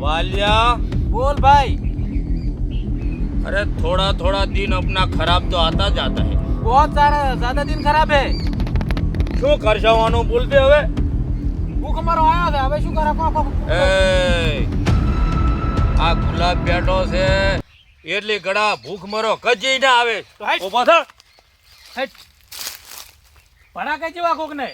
वालिया बोल भाई अरे थोड़ा थोड़ा दिन अपना खराब तो आता जाता है बहुत सारा ज्यादा दिन खराब है શું ખર્ચાવાનું ભૂલતે હવે ભૂખ અમારો આવ્યો છે હવે શું કરે કોણ કોણ એ આ ગુલાબ બેઠો છે એટલી ગળા ભૂખ મરો કજી ના આવે તો હાઈટ. ઊભો થા હેટ. ભડાકા જેવા કોક ને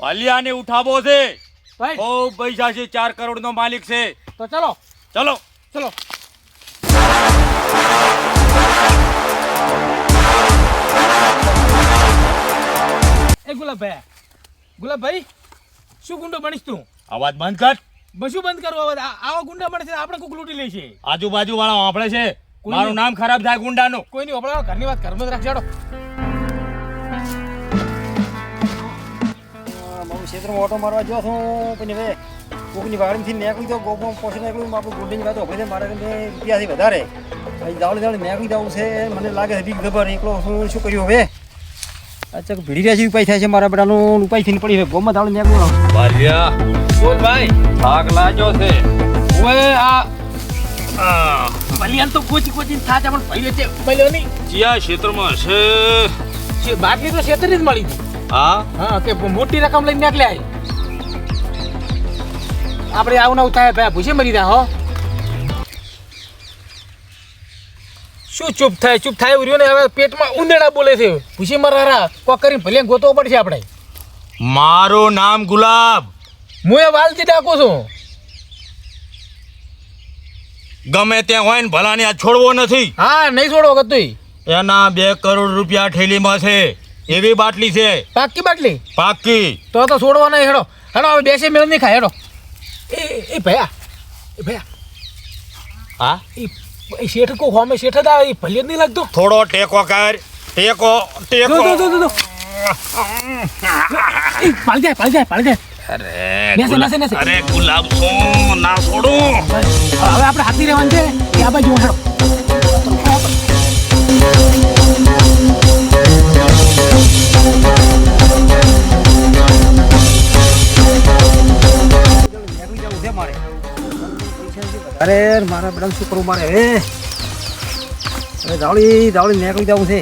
વાલિયાને ઉઠાવો છે ભાઈ બહુ પૈસા છે ચાર કરોડ નો માલિક છે. તો ચલો. ચલો. ચલો. એ ગુલાબભાઈ ગુલાબભાઈ શું ગુંડો બનીશ તું? અવાજ બંધ કર. બશું બંધ કરો? અવાજ આવા ગુંડા મળે છે આપણે કોક લૂંટી છે આજુબાજુ વાળા આપણે છે મારું નામ ખરાબ થાય ગુંડાનું. કોઈ નહીં આપણે ઘરની વાત ઘરમાં જ રાખજાડો ક્ષેત્રમાં ઓટો મારવા જો છું પણ હવે કોકની વાડીથી નીકળી તો ગોપમાં પોસી નીકળ્યું આપણું ગુંડીની વાત ઓપડી મારે રૂપિયાથી વધારે. અહીં દાવડી દાવડી નીકળી જવું છે મને લાગે છે બીક ખબર એકલો શું શું કર્યું હવે? અચ્છા ભીડી રહ્યા છે ઉપાય થાય છે મારા બધાનું ઉપાય થઈને પડી છે. ગોમાં દાવડી નીકળ્યું વાલિયા બોલ ભાઈ થાક લાગ્યો છે. ઓએ આ આ, ભલિયાન તો કોચી કોચી થાચા પણ પહેલે છે પહેલે નહીં જ્યાં ક્ષેત્રમાં છે. બાટલી તો છેતરી જ મળી હતી હા? હા કે મોટી રકમ લઈને છે. આપણે આવું નવું થાય ભાઈ ભૂસે મરી રહ્યા હો. શું ચૂપ થાય ચૂપ થાય એવું રહ્યું ને? હવે પેટમાં ઉંદેડા બોલે છે. ભૂસે મરારા કોક કરીને ભલે ગોતવો પડશે આપણે. મારું નામ ગુલાબ. હું એ વાલથી ડાકું છું. ગમે ત્યાં હોય ને ભલાને આ છોડવો નથી. હા નહીં છોડવો વખત તું એના બે કરોડ રૂપિયા ઠેલીમાં છે. એવી બાટલી છે. પાકી બાટલી? પાકી તો તો છોડવા નહીં હેડો. હેડો હવે બેસે મેળ નહીં ખાય હેડો. એ એ ભયા એ ભયા. હા? એ શેઠ કો હોમે શેઠ દા એ ભલે જ નહીં લાગતો. થોડો ટેકો કર. ટેકો ટેકો. દો દો દો દો પાડી જાય પાલ જાય પાલ જાય અરે ગુલાબ- ના છોડો. હવે આપણે હાથી રહેવાનું છે. ત્યાં બાજુ હેડો. અરે મારા મેડમ શું કરવું મારે હવે હવે દાવડી દાવડી નીકળી જવું છે.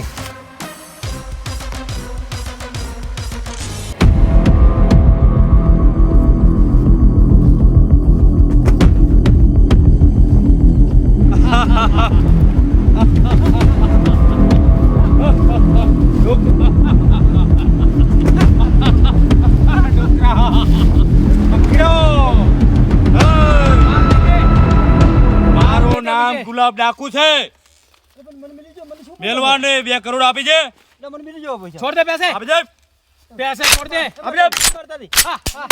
નામ ગુલાબ ડાકુ છે મેલવાને બે કરોડ આપી છે મને મિલી જવો પૈસા છોડ દે पैसे આપી દે पैसे छोड़ दे આપી દે हाँ, हाँ।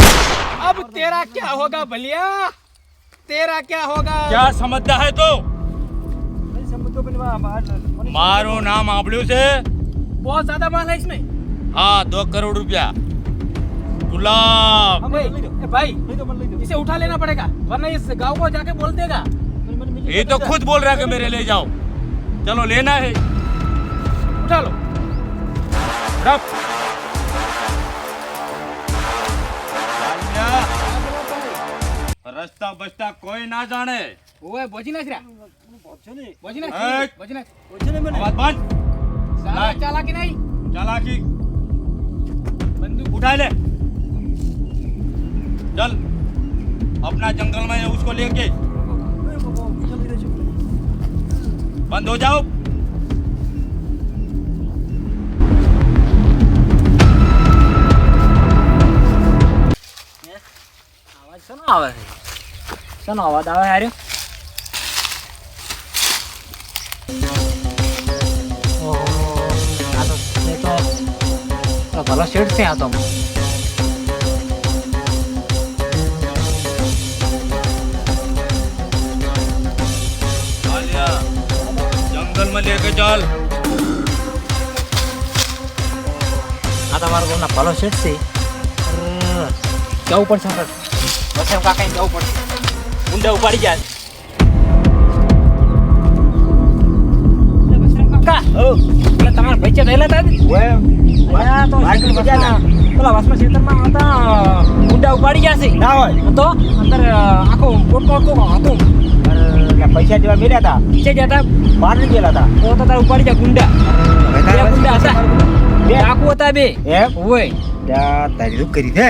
अब तेरा क्या होगा भलिया तेरा क्या होगा ક્યાં સમજતા હે તો નહીં સમજતો પણ વા- વા- મને મારું નામ સાંભળ્યું છે बहुत ज्यादा माल है इसमें હા દો કરોડ રૂપિયા ગુલાબ હા, મને લઈ દો. ए, भाई લઈ દો, મને લઈ દો. इसे उठा लेना पड़ेगा वरना इस गांव को जाके बोल देगा મને- મને મિલી ये જવો तो પૈસા. खुद बोल रहा है कि मेरे ले जाओ चलो लेना है उठा लो रब રસ્તા બસ્તા કોઈ ના જાણે ओए बोझी नाच रहा પહોંચો ને. बोझी नाच ए। बोझी नाच પહોંચો ને મને. અવાજ બંધ साला नहीं। चालाकी नहीं चालाकी बंदूक उठा ले चल अपना जंगल में है, उसको लेके बंद हो जाओ અવાજ શેનો આવે છે શેનો અવાજ આવે હાર્યો ઓહો, આ તો એ તો તો ભલો શેઠ છે આ તો Jauh pun sampai, masih yang kakek jauh pun, bunda upari jalan. Kak, oh, kita tangan baca dah lah tadi. Wah, wah, wah, wah, wah, wah, wah, wah, wah, wah, wah, wah, wah, wah, wah, wah, પેલા વાસમાં ખેતરમાં હતા ગુંડા ઉપાડી ગયા છે. ના હોય. તો અંદર આખો પોટો કોક હતું. પૈસા જેવા મેળ્યા હતા. નીચે ગયા હતા. બહાર ગયેલા હતા. તો તો તારે ઉપાડી ગયા ગુંડા. બે ગુંડા હતા. બે? ડાકુ હતા બે. એમ હોય ત્યાં તારી રૂપ કરી છે.